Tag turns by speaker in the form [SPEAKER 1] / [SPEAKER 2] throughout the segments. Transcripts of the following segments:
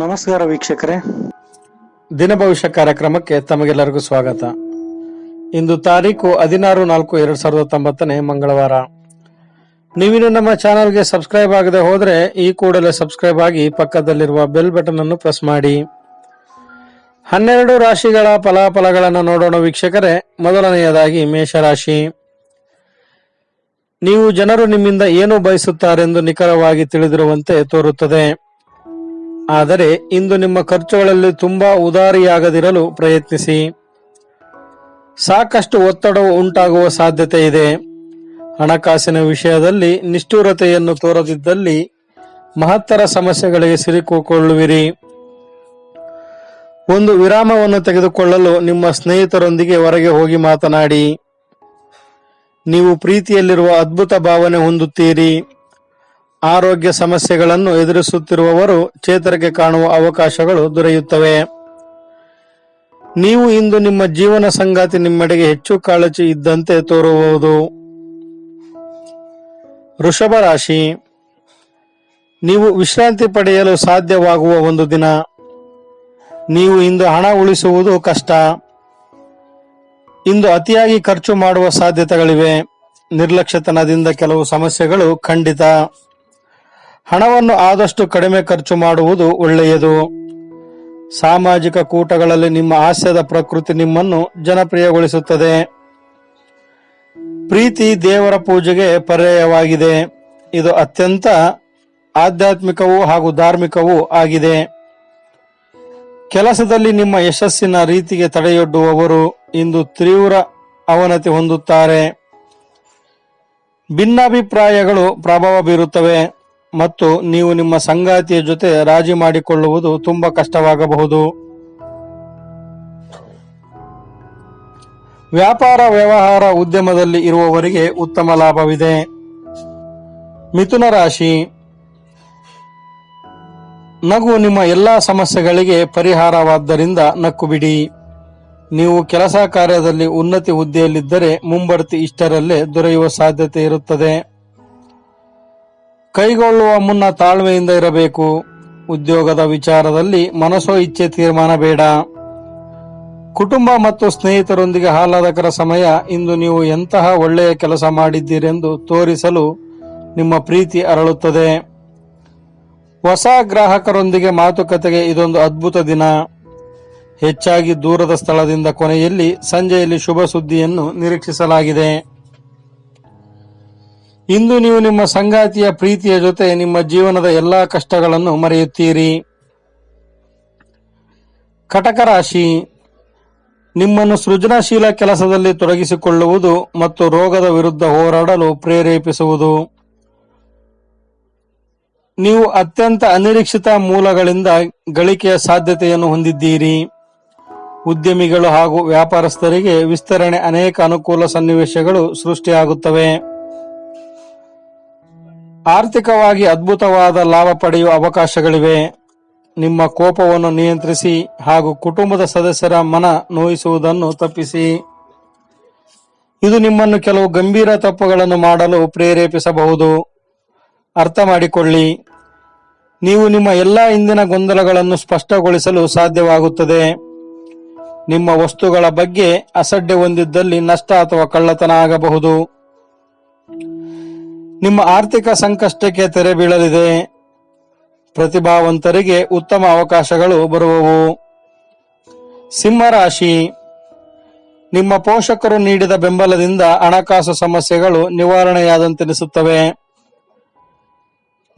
[SPEAKER 1] ನಮಸ್ಕಾರ ವೀಕ್ಷಕರೇ.
[SPEAKER 2] ದಿನ ಭವಿಷ್ಯ ಕಾರ್ಯಕ್ರಮಕ್ಕೆ ತಮಗೆಲ್ಲರಿಗೂ ಸ್ವಾಗತ. ಇಂದು ತಾರೀಕು ಹದಿನಾರು ನಾಲ್ಕು ಎರಡ್ ಸಾವಿರದ ಹತ್ತೊಂಬತ್ತನೇ ಮಂಗಳವಾರ. ನೀವಿನ್ನು ನಮ್ಮ ಚಾನಲ್ಗೆ ಸಬ್ಸ್ಕ್ರೈಬ್ ಆಗದೆ ಹೋದ್ರೆ ಈ ಕೂಡಲೇ ಸಬ್ಸ್ಕ್ರೈಬ್ ಆಗಿ ಪಕ್ಕದಲ್ಲಿರುವ ಬೆಲ್ ಬಟನ್ ಅನ್ನು ಪ್ರೆಸ್ ಮಾಡಿ. ಹನ್ನೆರಡು ರಾಶಿಗಳ ಫಲಾಫಲಗಳನ್ನು ನೋಡೋಣ ವೀಕ್ಷಕರೇ. ಮೊದಲನೆಯದಾಗಿ ಮೇಷರಾಶಿ. ನೀವು ಜನರು ನಿಮ್ಮಿಂದ ಏನು ಬಯಸುತ್ತಾರೆಂದು ನಿಖರವಾಗಿ ತಿಳಿದಿರುವಂತೆ ತೋರುತ್ತದೆ. ಆದರೆ ಇಂದು ನಿಮ್ಮ ಖರ್ಚುಗಳಲ್ಲಿ ತುಂಬಾ ಉದಾರಿಯಾಗದಿರಲು ಪ್ರಯತ್ನಿಸಿ. ಸಾಕಷ್ಟು ಒತ್ತಡವು ಉಂಟಾಗುವ ಸಾಧ್ಯತೆ ಇದೆ. ಹಣಕಾಸಿನ ವಿಷಯದಲ್ಲಿ ನಿಷ್ಠುರತೆಯನ್ನು ತೋರದಿದ್ದಲ್ಲಿ ಮಹತ್ತರ ಸಮಸ್ಯೆಗಳಿಗೆ ಸಿಲುಕಿಕೊಳ್ಳುವಿರಿ. ಒಂದು ವಿರಾಮವನ್ನು ತೆಗೆದುಕೊಳ್ಳಲು ನಿಮ್ಮ ಸ್ನೇಹಿತರೊಂದಿಗೆ ಹೊರಗೆ ಹೋಗಿ ಮಾತನಾಡಿ. ನೀವು ಪ್ರೀತಿಯಲ್ಲಿರುವ ಅದ್ಭುತ ಭಾವನೆ ಹೊಂದುತ್ತೀರಿ. ಆರೋಗ್ಯ ಸಮಸ್ಯೆಗಳನ್ನು ಎದುರಿಸುತ್ತಿರುವವರು ಚೇತರಿಕೆ ಕಾಣುವ ಅವಕಾಶಗಳು ದೊರೆಯುತ್ತವೆ. ನೀವು ಇಂದು ನಿಮ್ಮ ಜೀವನ ಸಂಗಾತಿ ನಿಮ್ಮೆಡೆಗೆ ಹೆಚ್ಚು ಕಾಳಜಿ ಇದ್ದಂತೆ ತೋರುವುದು. ವೃಷಭ ರಾಶಿ. ನೀವು ವಿಶ್ರಾಂತಿ ಪಡೆಯಲು ಸಾಧ್ಯವಾಗುವ ಒಂದು ದಿನ. ನೀವು ಇಂದು ಹಣ ಉಳಿಸುವುದು ಕಷ್ಟ. ಇಂದು ಅತಿಯಾಗಿ ಖರ್ಚು ಮಾಡುವ ಸಾಧ್ಯತೆಗಳಿವೆ. ನಿರ್ಲಕ್ಷ್ಯತನದಿಂದ ಕೆಲವು ಸಮಸ್ಯೆಗಳು ಖಂಡಿತ. ಹಣವನ್ನು ಆದಷ್ಟು ಕಡಿಮೆ ಖರ್ಚು ಮಾಡುವುದು ಒಳ್ಳೆಯದು. ಸಾಮಾಜಿಕ ಕೂಟಗಳಲ್ಲಿ ನಿಮ್ಮ ಹಾಸ್ಯದ ಪ್ರಕೃತಿ ನಿಮ್ಮನ್ನು ಜನಪ್ರಿಯಗೊಳಿಸುತ್ತದೆ. ಪ್ರೀತಿ ದೇವರ ಪೂಜೆಗೆ ಪರ್ಯಾಯವಾಗಿದೆ. ಇದು ಅತ್ಯಂತ ಆಧ್ಯಾತ್ಮಿಕವೂ ಹಾಗೂ ಧಾರ್ಮಿಕವೂ ಆಗಿದೆ. ಕೆಲಸದಲ್ಲಿ ನಿಮ್ಮ ಯಶಸ್ಸಿನ ರೀತಿಗೆ ತಡೆಯೊಡ್ಡುವವರು ಇಂದು ತೀವ್ರ ಅವನತಿ ಹೊಂದುತ್ತಾರೆ. ಭಿನ್ನಾಭಿಪ್ರಾಯಗಳು ಪ್ರಭಾವ ಬೀರುತ್ತವೆ. ಮತ್ತು ನೀವು ನಿಮ್ಮ ಸಂಗಾತಿಯ ಜೊತೆ ರಾಜಿ ಮಾಡಿಕೊಳ್ಳುವುದು ತುಂಬಾ ಕಷ್ಟವಾಗಬಹುದು. ವ್ಯಾಪಾರ ವ್ಯವಹಾರ ಉದ್ಯಮದಲ್ಲಿ ಇರುವವರಿಗೆ ಉತ್ತಮ ಲಾಭವಿದೆ. ಮಿಥುನ ರಾಶಿ. ನಗು ನಿಮ್ಮ ಎಲ್ಲಾ ಸಮಸ್ಯೆಗಳಿಗೆ ಪರಿಹಾರವಾದ್ದರಿಂದ ನಕ್ಕು ಬಿಡಿ ನೀವು ಕೆಲಸ ಕಾರ್ಯದಲ್ಲಿ ಉನ್ನತಿ ಹುದ್ದೆಯಲ್ಲಿದ್ದರೆ ಮುಂಬಡ್ತಿ ಇಷ್ಟರಲ್ಲೇ ದೊರೆಯುವ ಸಾಧ್ಯತೆ ಇರುತ್ತದೆ. ಕೈಗೊಳ್ಳುವ ಮುನ್ನ ತಾಳ್ಮೆಯಿಂದ ಇರಬೇಕು. ಉದ್ಯೋಗದ ವಿಚಾರದಲ್ಲಿ ಮನಸೋ ಇಚ್ಛೆ ತೀರ್ಮಾನ ಬೇಡ. ಕುಟುಂಬ ಮತ್ತು ಸ್ನೇಹಿತರೊಂದಿಗೆ ಆಹ್ಲಾದಕರ ಸಮಯ ಇಂದು ನೀವು ಎಂತಹ ಒಳ್ಳೆಯ ಕೆಲಸ ಮಾಡಿದ್ದೀರೆಂದು ತೋರಿಸಲು ನಿಮ್ಮ ಪ್ರೀತಿ ಅರಳುತ್ತದೆ. ಹೊಸ ಗ್ರಾಹಕರೊಂದಿಗೆ ಮಾತುಕತೆಗೆ ಇದೊಂದು ಅದ್ಭುತ ದಿನ. ಹೆಚ್ಚಾಗಿ ದೂರದ ಸ್ಥಳದಿಂದ ಕೊನೆಯಲ್ಲಿ ಸಂಜೆಯಲ್ಲಿ ಶುಭ ಸುದ್ದಿಯನ್ನು ನಿರೀಕ್ಷಿಸಲಾಗಿದೆ. ಇಂದು ನೀವು ನಿಮ್ಮ ಸಂಗಾತಿಯ ಪ್ರೀತಿಯ ಜೊತೆ ನಿಮ್ಮ ಜೀವನದ ಎಲ್ಲಾ ಕಷ್ಟಗಳನ್ನು ಮರೆಯುತ್ತೀರಿ. ಕಟಕ ರಾಶಿ, ನಿಮ್ಮನ್ನು ಸೃಜನಶೀಲ ಕೆಲಸದಲ್ಲಿ ತೊಡಗಿಸಿಕೊಳ್ಳುವುದು ಮತ್ತು ರೋಗದ ವಿರುದ್ಧ ಹೋರಾಡಲು ಪ್ರೇರೇಪಿಸುವುದು. ನೀವು ಅತ್ಯಂತ ಅನಿರೀಕ್ಷಿತ ಮೂಲಗಳಿಂದ ಗಳಿಕೆಯ ಸಾಧ್ಯತೆಯನ್ನು ಹೊಂದಿದ್ದೀರಿ. ಉದ್ಯಮಿಗಳು ಹಾಗೂ ವ್ಯಾಪಾರಸ್ಥರಿಗೆ ವಿಸ್ತರಣೆ ಅನೇಕ ಅನುಕೂಲ ಸನ್ನಿವೇಶಗಳು ಸೃಷ್ಟಿಯಾಗುತ್ತವೆ. ಆರ್ಥಿಕವಾಗಿ ಅದ್ಭುತವಾದ ಲಾಭ ಪಡೆಯುವ ಅವಕಾಶಗಳಿವೆ. ನಿಮ್ಮ ಕೋಪವನ್ನು ನಿಯಂತ್ರಿಸಿ ಹಾಗೂ ಕುಟುಂಬದ ಸದಸ್ಯರ ಮನ ನೋಯಿಸುವುದನ್ನು ತಪ್ಪಿಸಿ. ಇದು ನಿಮ್ಮನ್ನು ಕೆಲವು ಗಂಭೀರ ತಪ್ಪುಗಳನ್ನು ಮಾಡಲು ಪ್ರೇರೇಪಿಸಬಹುದು. ಅರ್ಥ ಮಾಡಿಕೊಳ್ಳಿ. ನೀವು ನಿಮ್ಮ ಎಲ್ಲ ಇಂದಿನ ಗೊಂದಲಗಳನ್ನು ಸ್ಪಷ್ಟಗೊಳಿಸಲು ಸಾಧ್ಯವಾಗುತ್ತದೆ. ನಿಮ್ಮ ವಸ್ತುಗಳ ಬಗ್ಗೆ ಅಸಡ್ಡೆ ಹೊಂದಿದ್ದಲ್ಲಿ ನಷ್ಟ ಅಥವಾ ಕಳ್ಳತನ ಆಗಬಹುದು. ನಿಮ್ಮ ಆರ್ಥಿಕ ಸಂಕಷ್ಟಕ್ಕೆ ತೆರೆ ಬೀಳಲಿದೆ. ಪ್ರತಿಭಾವಂತರಿಗೆ ಉತ್ತಮ ಅವಕಾಶಗಳು ಬರುವವು. ಸಿಂಹರಾಶಿ. ನಿಮ್ಮ ಪೋಷಕರು ನೀಡಿದ ಬೆಂಬಲದಿಂದ ಹಣಕಾಸು ಸಮಸ್ಯೆಗಳು ನಿವಾರಣೆಯಾದಂತೆನಿಸುತ್ತವೆ.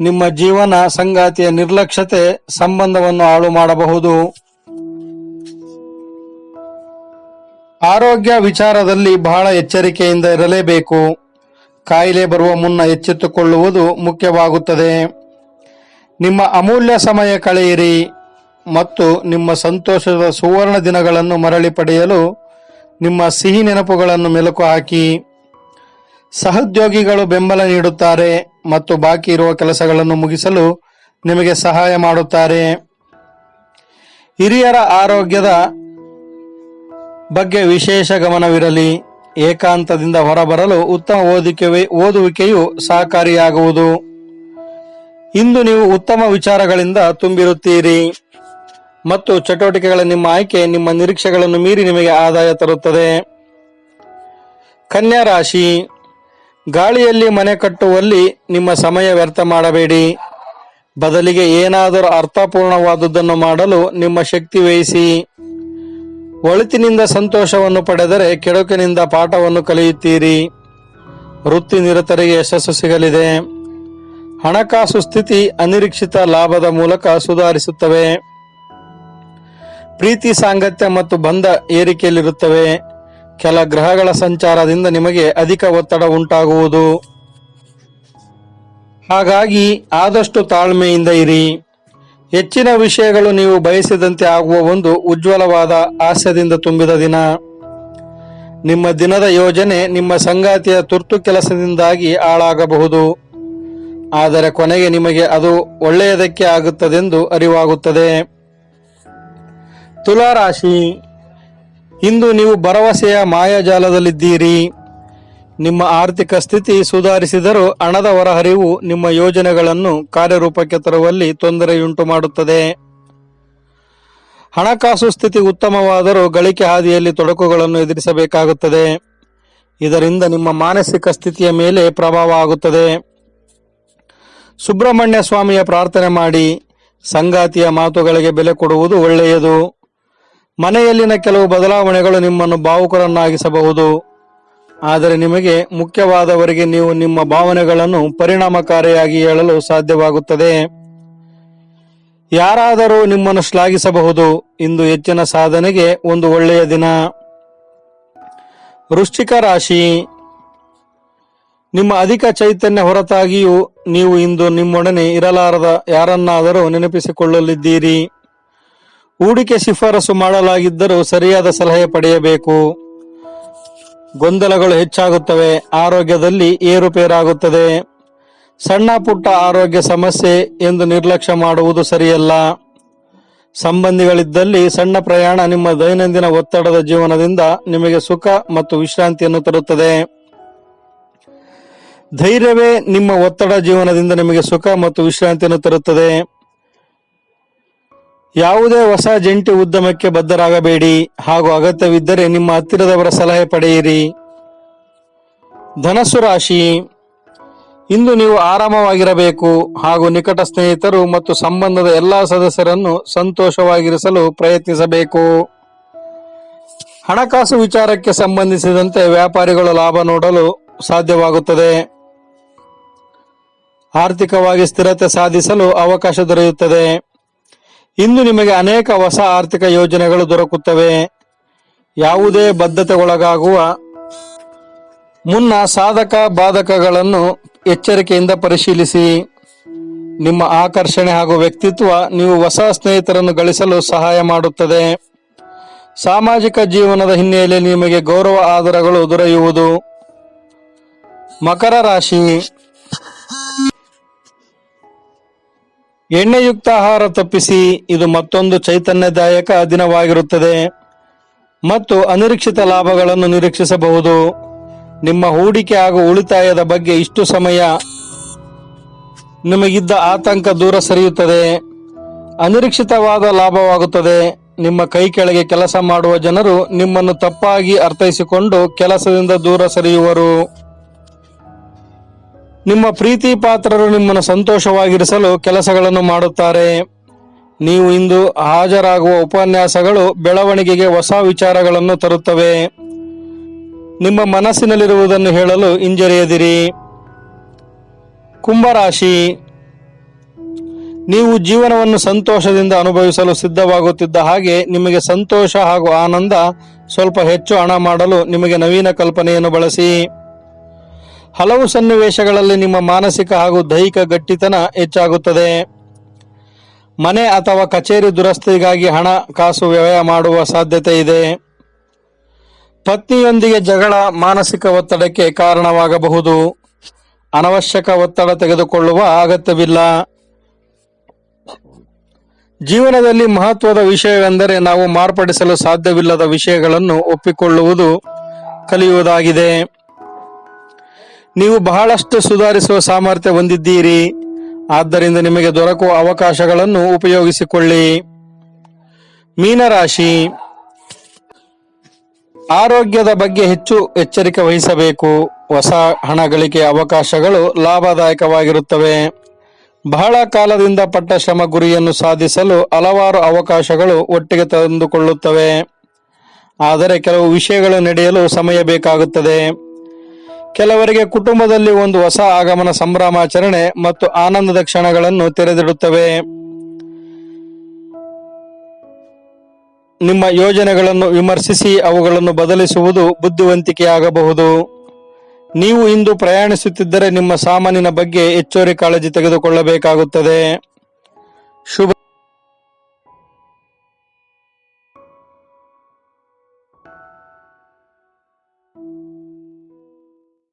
[SPEAKER 2] ನಿಮ್ಮ ಜೀವನ ಸಂಗಾತಿಯ ನಿರ್ಲಕ್ಷ್ಯತೆ ಸಂಬಂಧವನ್ನು ಹಾಳು ಮಾಡಬಹುದು. ಆರೋಗ್ಯ ವಿಚಾರದಲ್ಲಿ ಬಹಳ ಎಚ್ಚರಿಕೆಯಿಂದ ಇರಲೇಬೇಕು. ಕಾಯಿಲೆ ಬರುವ ಮುನ್ನ ಎಚ್ಚೆತ್ತುಕೊಳ್ಳುವುದು ಮುಖ್ಯವಾಗುತ್ತದೆ. ನಿಮ್ಮ ಅಮೂಲ್ಯ ಸಮಯ ಕಳೆಯಿರಿ ಮತ್ತು ನಿಮ್ಮ ಸಂತೋಷದ ಸುವರ್ಣ ದಿನಗಳನ್ನು ಮರಳಿ ಪಡೆಯಲು ನಿಮ್ಮ ಸಿಹಿ ನೆನಪುಗಳನ್ನು ಮೆಲುಕು ಹಾಕಿ. ಸಹೋದ್ಯೋಗಿಗಳು ಬೆಂಬಲ ನೀಡುತ್ತಾರೆ ಮತ್ತು ಬಾಕಿ ಇರುವ ಕೆಲಸಗಳನ್ನು ಮುಗಿಸಲು ನಿಮಗೆ ಸಹಾಯ ಮಾಡುತ್ತಾರೆ. ಹಿರಿಯರ ಆರೋಗ್ಯದ ಬಗ್ಗೆ ವಿಶೇಷ ಗಮನವಿರಲಿ. ಏಕಾಂತದಿಂದ ಹೊರಬರಲು ಉತ್ತಮ ಓದಿಕೆ ಓದುವಿಕೆಯು ಸಹಕಾರಿಯಾಗುವುದು. ಇಂದು ನೀವು ಉತ್ತಮ ವಿಚಾರಗಳಿಂದ ತುಂಬಿರುತ್ತೀರಿ. ಮತ್ತು ಚಟುವಟಿಕೆಗಳ ನಿಮ್ಮ ಆಯ್ಕೆ ನಿಮ್ಮ ನಿರೀಕ್ಷೆಗಳನ್ನು ಮೀರಿ ನಿಮಗೆ ಆದಾಯ ತರುತ್ತದೆ. ಕನ್ಯಾ ರಾಶಿ, ಗಾಳಿಯಲ್ಲಿ ಮನೆ ಕಟ್ಟುವಲ್ಲಿ ನಿಮ್ಮ ಸಮಯ ವ್ಯರ್ಥ ಮಾಡಬೇಡಿ. ಬದಲಿಗೆ ಏನಾದರೂ ಅರ್ಥಪೂರ್ಣವಾದುದನ್ನು ಮಾಡಲು ನಿಮ್ಮ ಶಕ್ತಿ ವಹಿಸಿ. ಒಳಿತಿನಿಂದ ಸಂತೋಷವನ್ನು ಪಡೆದರೆ ಕೆಡುಕಿನಿಂದ ಪಾಠವನ್ನು ಕಲಿಯುತ್ತೀರಿ. ವೃತ್ತಿ ನಿರತರಿಗೆ ಯಶಸ್ಸು ಸಿಗಲಿದೆ. ಹಣಕಾಸು ಸ್ಥಿತಿ ಅನಿರೀಕ್ಷಿತ ಲಾಭದ ಮೂಲಕ ಸುಧಾರಿಸುತ್ತವೆ. ಪ್ರೀತಿ, ಸಾಂಗತ್ಯ ಮತ್ತು ಬಂಧ ಏರಿಕೆಯಲ್ಲಿರುತ್ತವೆ. ಕೆಲ ಗ್ರಹಗಳ ಸಂಚಾರದಿಂದ ನಿಮಗೆ ಅಧಿಕ ಒತ್ತಡ ಉಂಟಾಗುವುದು. ಹಾಗಾಗಿ ಆದಷ್ಟು ತಾಳ್ಮೆಯಿಂದ ಇರಿ. ಹೆಚ್ಚಿನ ವಿಷಯಗಳು ನೀವು ಬಯಸಿದಂತೆ ಆಗುವ ಒಂದು ಉಜ್ವಲವಾದ ಹಾಸ್ಯದಿಂದ ತುಂಬಿದ ದಿನ. ನಿಮ್ಮ ದಿನದ ಯೋಜನೆ ನಿಮ್ಮ ಸಂಗಾತಿಯ ತುರ್ತು ಕೆಲಸದಿಂದಾಗಿ ಹಾಳಾಗಬಹುದು. ಆದರೆ ಕೊನೆಗೆ ನಿಮಗೆ ಅದು ಒಳ್ಳೆಯದಕ್ಕೆ ಆಗುತ್ತದೆಂದು ಅರಿವಾಗುತ್ತದೆ. ತುಲಾರಾಶಿ, ಇಂದು ನೀವು ಭರವಸೆಯ ಮಾಯಾಜಾಲದಲ್ಲಿದ್ದೀರಿ. ನಿಮ್ಮ ಆರ್ಥಿಕ ಸ್ಥಿತಿ ಸುಧಾರಿಸಿದರೂ ಹಣದ ಹೊರಹರಿವು ನಿಮ್ಮ ಯೋಜನೆಗಳನ್ನು ಕಾರ್ಯರೂಪಕ್ಕೆ ತರುವಲ್ಲಿ ತೊಂದರೆಯುಂಟು ಮಾಡುತ್ತದೆ. ಹಣಕಾಸು ಸ್ಥಿತಿ ಉತ್ತಮವಾದರೂ ಗಳಿಕೆ ಹಾದಿಯಲ್ಲಿ ತೊಡಕುಗಳನ್ನು ಎದುರಿಸಬೇಕಾಗುತ್ತದೆ. ಇದರಿಂದ ನಿಮ್ಮ ಮಾನಸಿಕ ಸ್ಥಿತಿಯ ಮೇಲೆ ಪ್ರಭಾವ ಆಗುತ್ತದೆ. ಸುಬ್ರಹ್ಮಣ್ಯ ಸ್ವಾಮಿಯ ಪ್ರಾರ್ಥನೆ ಮಾಡಿ, ಸಂಗಾತಿಯ ಮಾತುಗಳಿಗೆ ಬೆಲೆ ಕೊಡುವುದು ಒಳ್ಳೆಯದು. ಮನೆಯಲ್ಲಿನ ಕೆಲವು ಬದಲಾವಣೆಗಳು ನಿಮ್ಮನ್ನು ಭಾವುಕರನ್ನಾಗಿಸಬಹುದು. ಆದರೆ ನಿಮಗೆ ಮುಖ್ಯವಾದವರಿಗೆ ನೀವು ನಿಮ್ಮ ಭಾವನೆಗಳನ್ನು ಪರಿಣಾಮಕಾರಿಯಾಗಿ ಹೇಳಲು ಸಾಧ್ಯವಾಗುತ್ತದೆ. ಯಾರಾದರೂ ನಿಮ್ಮನ್ನು ಶ್ಲಾಘಿಸಬಹುದು. ಇಂದು ಹೆಚ್ಚಿನ ಸಾಧನೆಗೆ ಒಂದು ಒಳ್ಳೆಯ ದಿನ. ವೃಶ್ಚಿಕ ರಾಶಿ. ನಿಮ್ಮ ಅಧಿಕ ಚೈತನ್ಯ ಹೊರತಾಗಿಯೂ ನೀವು ಇಂದು ನಿಮ್ಮೊಡನೆ ಇರಲಾರದ ಯಾರನ್ನಾದರೂ ನೆನಪಿಸಿಕೊಳ್ಳಲಿದ್ದೀರಿ. ಹೂಡಿಕೆ ಶಿಫಾರಸು ಮಾಡಲಾಗಿದ್ದರೂ ಸರಿಯಾದ ಸಲಹೆ ಪಡೆಯಬೇಕು. ಗೊಂದಲಗಳು ಹೆಚ್ಚಾಗುತ್ತವೆ. ಆರೋಗ್ಯದಲ್ಲಿ ಏರುಪೇರಾಗುತ್ತದೆ. ಸಣ್ಣ ಪುಟ್ಟ ಆರೋಗ್ಯ ಸಮಸ್ಯೆ ಎಂದು ನಿರ್ಲಕ್ಷ್ಯ ಮಾಡುವುದು ಸರಿಯಲ್ಲ. ಸಂಬಂಧಿಗಳಿದ್ದಲ್ಲಿ ಸಣ್ಣ ಪ್ರಯಾಣ ನಿಮ್ಮ ದೈನಂದಿನ ಒತ್ತಡದ ಜೀವನದಿಂದ ನಿಮಗೆ ಸುಖ ಮತ್ತು ವಿಶ್ರಾಂತಿಯನ್ನು ತರುತ್ತದೆ. ಧೈರ್ಯವೇ ನಿಮ್ಮ ಒತ್ತಡ ಜೀವನದಿಂದ ನಿಮಗೆ ಸುಖ ಮತ್ತು ವಿಶ್ರಾಂತಿಯನ್ನು ತರುತ್ತದೆ. ಯಾವುದೇ ಹೊಸ ಜಂಟಿ ಉದ್ಯಮಕ್ಕೆ ಬದ್ಧರಾಗಬೇಡಿ ಹಾಗೂ ಅಗತ್ಯವಿದ್ದರೆ ನಿಮ್ಮ ಹತ್ತಿರದವರ ಸಲಹೆ ಪಡೆಯಿರಿ. ಧನಸ್ಸು ರಾಶಿ. ಇಂದು ನೀವು ಆರಾಮವಾಗಿರಬೇಕು ಹಾಗೂ ನಿಕಟ ಸ್ನೇಹಿತರು ಮತ್ತು ಸಂಬಂಧದ ಎಲ್ಲಾ ಸದಸ್ಯರನ್ನು ಸಂತೋಷವಾಗಿರಿಸಲು ಪ್ರಯತ್ನಿಸಬೇಕು. ಹಣಕಾಸು ವಿಚಾರಕ್ಕೆ ಸಂಬಂಧಿಸಿದಂತೆ ವ್ಯಾಪಾರಿಗಳು ಲಾಭ ನೋಡಲು ಸಾಧ್ಯವಾಗುತ್ತದೆ. ಆರ್ಥಿಕವಾಗಿ ಸ್ಥಿರತೆ ಸಾಧಿಸಲು ಅವಕಾಶ ದೊರೆಯುತ್ತದೆ. ಇಂದು ನಿಮಗೆ ಅನೇಕ ಹೊಸ ಆರ್ಥಿಕ ಯೋಜನೆಗಳು ದೊರಕುತ್ತವೆ. ಯಾವುದೇ ಬದ್ಧತೆಗೊಳಗಾಗುವ ಮುನ್ನ ಸಾಧಕ ಬಾಧಕಗಳನ್ನು ಎಚ್ಚರಿಕೆಯಿಂದ ಪರಿಶೀಲಿಸಿ. ನಿಮ್ಮ ಆಕರ್ಷಣೆ ಹಾಗೂ ವ್ಯಕ್ತಿತ್ವ ನೀವು ಹೊಸ ಸ್ನೇಹಿತರನ್ನು ಗಳಿಸಲು ಸಹಾಯ ಮಾಡುತ್ತದೆ. ಸಾಮಾಜಿಕ ಜೀವನದ ಹಿನ್ನೆಲೆಯಲ್ಲಿ ನಿಮಗೆ ಗೌರವ ಆಧಾರಗಳು ದೊರೆಯುವುದು. ಮಕರ ರಾಶಿ. ಎಣ್ಣೆಯುಕ್ತ ಆಹಾರ ತಪ್ಪಿಸಿ ಇದು ಮತ್ತೊಂದು ಚೈತನ್ಯದಾಯಕ ದಿನವಾಗಿರುತ್ತದೆ. ಮತ್ತು ಅನಿರೀಕ್ಷಿತ ಲಾಭಗಳನ್ನು ನಿರೀಕ್ಷಿಸಬಹುದು. ನಿಮ್ಮ ಹೂಡಿಕೆ ಹಾಗೂ ಉಳಿತಾಯದ ಬಗ್ಗೆ ಇಷ್ಟು ಸಮಯ ನಿಮಗಿದ್ದ ಆತಂಕ ದೂರ ಸರಿಯುತ್ತದೆ. ಅನಿರೀಕ್ಷಿತವಾದ ಲಾಭವಾಗುತ್ತದೆ. ನಿಮ್ಮ ಕೈ ಕೆಳಗೆ ಕೆಲಸ ಮಾಡುವ ಜನರು ನಿಮ್ಮನ್ನು ತಪ್ಪಾಗಿ ಅರ್ಥೈಸಿಕೊಂಡು ಕೆಲಸದಿಂದ ದೂರ ಸರಿಯುವರು. ನಿಮ್ಮ ಪ್ರೀತಿ ಪಾತ್ರರು ನಿಮ್ಮನ್ನು ಸಂತೋಷವಾಗಿರಿಸಲು ಕೆಲಸಗಳನ್ನು ಮಾಡುತ್ತಾರೆ. ನೀವು ಇಂದು ಹಾಜರಾಗುವ ಉಪನ್ಯಾಸಗಳು ಬೆಳವಣಿಗೆಗೆ ಹೊಸ ವಿಚಾರಗಳನ್ನು ತರುತ್ತವೆ. ನಿಮ್ಮ ಮನಸ್ಸಿನಲ್ಲಿರುವುದನ್ನು ಹೇಳಲು ಹಿಂಜರಿಯದಿರಿ. ಕುಂಭರಾಶಿ. ನೀವು ಜೀವನವನ್ನು ಸಂತೋಷದಿಂದ ಅನುಭವಿಸಲು ಸಿದ್ಧವಾಗುತ್ತಿದ್ದ ಹಾಗೆ ನಿಮಗೆ ಸಂತೋಷ ಹಾಗೂ ಆನಂದ ಸ್ವಲ್ಪ ಹೆಚ್ಚು ಹಣ ಮಾಡಲು ನಿಮಗೆ ನವೀನ ಕಲ್ಪನೆಯನ್ನು ಬಳಸಿ. ಹಲವು ಸನ್ನಿವೇಶಗಳಲ್ಲಿ ನಿಮ್ಮ ಮಾನಸಿಕ ಹಾಗೂ ದೈಹಿಕ ಗಟ್ಟಿತನ ಹೆಚ್ಚಾಗುತ್ತದೆ. ಮನೆ ಅಥವಾ ಕಚೇರಿ ದುರಸ್ತಿಗಾಗಿ ಹಣ, ಕಾಸು ವ್ಯಯ ಮಾಡುವ ಸಾಧ್ಯತೆ ಇದೆ. ಪತ್ನಿಯೊಂದಿಗೆ ಜಗಳ ಮಾನಸಿಕ ಒತ್ತಡಕ್ಕೆ ಕಾರಣವಾಗಬಹುದು. ಅನವಶ್ಯಕ ಒತ್ತಡ ತೆಗೆದುಕೊಳ್ಳುವ ಅಗತ್ಯವಿಲ್ಲ. ಜೀವನದಲ್ಲಿ ಮಹತ್ವದ ವಿಷಯವೆಂದರೆ ನಾವು ಮಾರ್ಪಡಿಸಲು ಸಾಧ್ಯವಿಲ್ಲದ ವಿಷಯಗಳನ್ನು ಒಪ್ಪಿಕೊಳ್ಳುವುದು, ಕಲಿಯುವುದಾಗಿದೆ. ನೀವು ಬಹಳಷ್ಟು ಸುಧಾರಿಸುವ ಸಾಮರ್ಥ್ಯ ಹೊಂದಿದ್ದೀರಿ. ಆದ್ದರಿಂದ ನಿಮಗೆ ದೊರಕುವ ಅವಕಾಶಗಳನ್ನು ಉಪಯೋಗಿಸಿಕೊಳ್ಳಿ. ಮೀನರಾಶಿ. ಆರೋಗ್ಯದ ಬಗ್ಗೆ ಹೆಚ್ಚು ಎಚ್ಚರಿಕೆ ವಹಿಸಬೇಕು. ಹೊಸ ಹಣ ಗಳಿಕೆಯ ಅವಕಾಶಗಳು ಲಾಭದಾಯಕವಾಗಿರುತ್ತವೆ. ಬಹಳ ಕಾಲದಿಂದ ಪಟ್ಟ ಶ್ರಮ ಗುರಿಯನ್ನು ಸಾಧಿಸಲು ಹಲವಾರು ಅವಕಾಶಗಳು ಒಟ್ಟಿಗೆ ತಂದುಕೊಳ್ಳುತ್ತವೆ. ಆದರೆ ಕೆಲವು ವಿಷಯಗಳು ನಡೆಯಲು ಸಮಯ ಬೇಕಾಗುತ್ತದೆ. ಕೆಲವರಿಗೆ ಕುಟುಂಬದಲ್ಲಿ ಒಂದು ಹೊಸ ಆಗಮನ ಸಂಭ್ರಮಾಚರಣೆ ಮತ್ತು ಆನಂದದ ಕ್ಷಣಗಳನ್ನು ತೆರೆದಿಡುತ್ತವೆ. ನಿಮ್ಮ ಯೋಜನೆಗಳನ್ನು ವಿಮರ್ಶಿಸಿ, ಅವುಗಳನ್ನು ಬದಲಿಸುವುದು ಬುದ್ಧಿವಂತಿಕೆಯಾಗಬಹುದು. ನೀವು ಇಂದು ಪ್ರಯಾಣಿಸುತ್ತಿದ್ದರೆ ನಿಮ್ಮ ಸಾಮಾನಿನ ಬಗ್ಗೆ ಹೆಚ್ಚುವರಿ ಕಾಳಜಿ ತೆಗೆದುಕೊಳ್ಳಬೇಕಾಗುತ್ತದೆ. ಶುಭ